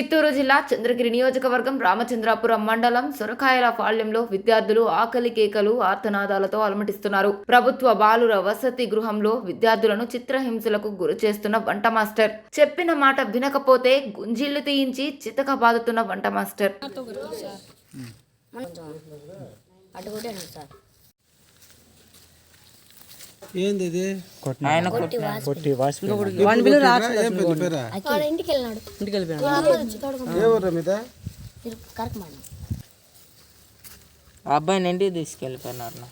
చిత్తూరు జిల్లా చంద్రగిరి నియోజకవర్గం రామచంద్రాపురం మండలం సొరకాయల పాళ్యంలో విద్యార్థులు ఆకలి కేకలు ఆర్తనాదాలతో అలమటిస్తున్నారు. ప్రభుత్వ బాలుర వసతి గృహంలో విద్యార్థులను చిత్రహింసలకు గురి చేస్తున్న వంట మాస్టర్. చెప్పిన మాట వినకపోతే గుంజిళ్ళు తీయించి చితక బాదుతున్న వంట మాస్టర్. ఏంది ఇది ఆయన కొట్టి ఇంటికి వెళ్ళినాడు ఇంటికి అబ్బాయిని ఇంటికి తీసుకెళ్ళిపోయినారు నా.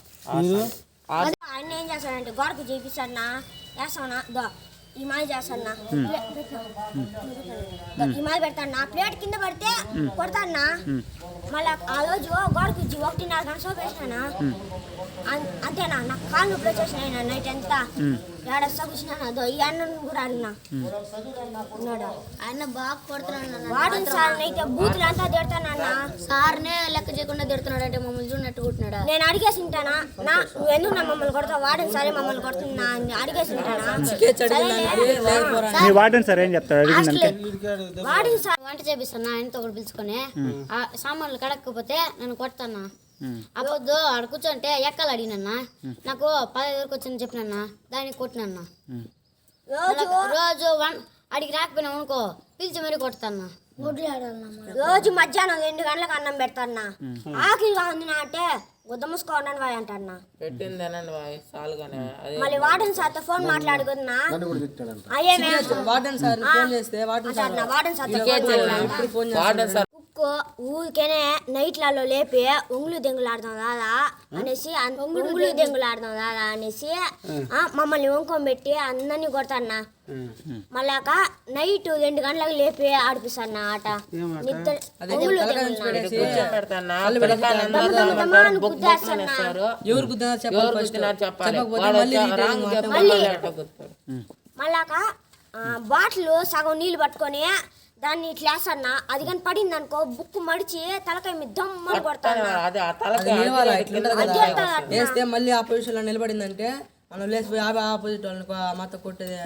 ఆయన ఏం చేస్తాడంటే గోడకు చేపిస్తాడనా వేస్తానా దో ఈ మాయ చేస్తాడనా ఈ మాయ పెడతాడనా ప్లేట్ కింద పడితే కొడతాడనా మళ్ళా ఆ రోజు గోడకు జీ ఒకటిన్నర గంట సేపు వేసినానా? అం- అంతేనా? నాకు కాళ్ళు నొప్పి వచ్చేసినాయి నైట్ అంతా ఏడస్తా కూర్చున్నాను అదో ఈ అన్నను కూడా ఉన్నాడా? ఆయన బాగా కొడుతున్నాడు వాడిని సార్ అయితే బూతులు అంతా తిడతానన్నా సార్నే లెక్క చేయకుండా తిడుతున్నాడు అంటే మమ్మల్ని చూడనట్టు కొట్టినాడా? నేను అడిగేసి ఉంటానా? నా నువ్వు ఎందుకు నా మమ్మల్ని కొడతావు? వాడిని సరే మమ్మల్ని కొడుతున్నా అని అడిగేసి ఉంటానా? మీ వార్డెన్ సార్ ఏం చెప్తాడు అడిగిందంటే సార్ వంట చేపిస్తాను ఆయనతో కూడా పిలుచుకొని ఆ సామాన్లు కడగకపోతే నన్ను కొడతానా? అప్పుడు ఆడ కూర్చోంటే ఎక్కాలి అడిగినన్నా? నాకు పదహైదు వరకు వచ్చిందని చెప్పినన్నా? దానికి కొట్టినన్నా? రోజు రోజు వన్ అడిగి రాకపోయినా అనుకో పిలిచి మరీ కొడతాన్నా. రోజు మధ్యాహ్నం రెండు గంటలకు అన్నం పెడతాన్నా. ఆకలిగా ఉంది నా అంటే గుద్ద మూసుకోండి వాయి అంటాన్నా. పెట్టింది అనండి వాయ్ చాలుగానే. అదే మళ్ళీ వార్డెన్ సార్తో ఫోన్ మాట్లాడుకున్నా అయ్యేమే వార్డెన్ సార్ ఫోన్ చేస్తే warden sir. Warden sir cook ఊరికేనే నైట్లలో లేపి ఒంగులు దెంగులు ఆడదాం దాదా అనేసి అన్- ఒంగులు దెంగులు ఆడదాం దాదా అనేసి మమ్మల్ని వంకొబెట్టి అందరినీ కొడతాన్నా. మళ్ళాక నైట్ రెండు గంటలకు లేపి ఆడిపిస్తాను ఆట. నిద్ర మళ్ళాక ఆ, బాటిల్ సగం నీళ్ళు పట్టుకొని దాన్ని ఇట్లా వేస్తాన్నా అది కానీ పడింది అనుకో బుక్ మడిచి తలకాయ మీద దమ్మని కొడతాను వేస్తే మళ్ళీ ఆ పొజిషన్లో నిలబడిందంటే మనం లేచిపోయి ఆ ఆపోజిట్ వాళ్ళని మాతో కొట్టేది.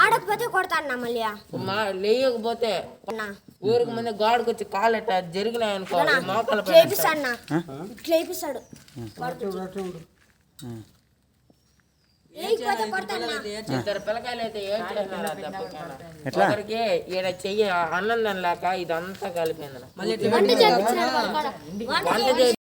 ఆడకపోతే కొడతాన్నా మళ్ళీ. మా లేయకపోతే అన్నా. ఊరికి ముందు గాడికి వచ్చి కాలెట్ట జరిగినాయి అనుకో మోకాల ఇట్లా వేపిస్తాడు ఇట్లా వేపిస్తాడు లేకపోతే కొడతాన్నా ఇద్దరు పిల్లకాయలు అయితే ఏం దెబ్బకైనా ఒకరికి ఈడ చెయ్యి అన్నం లేక ఇదంతా కలిపింది.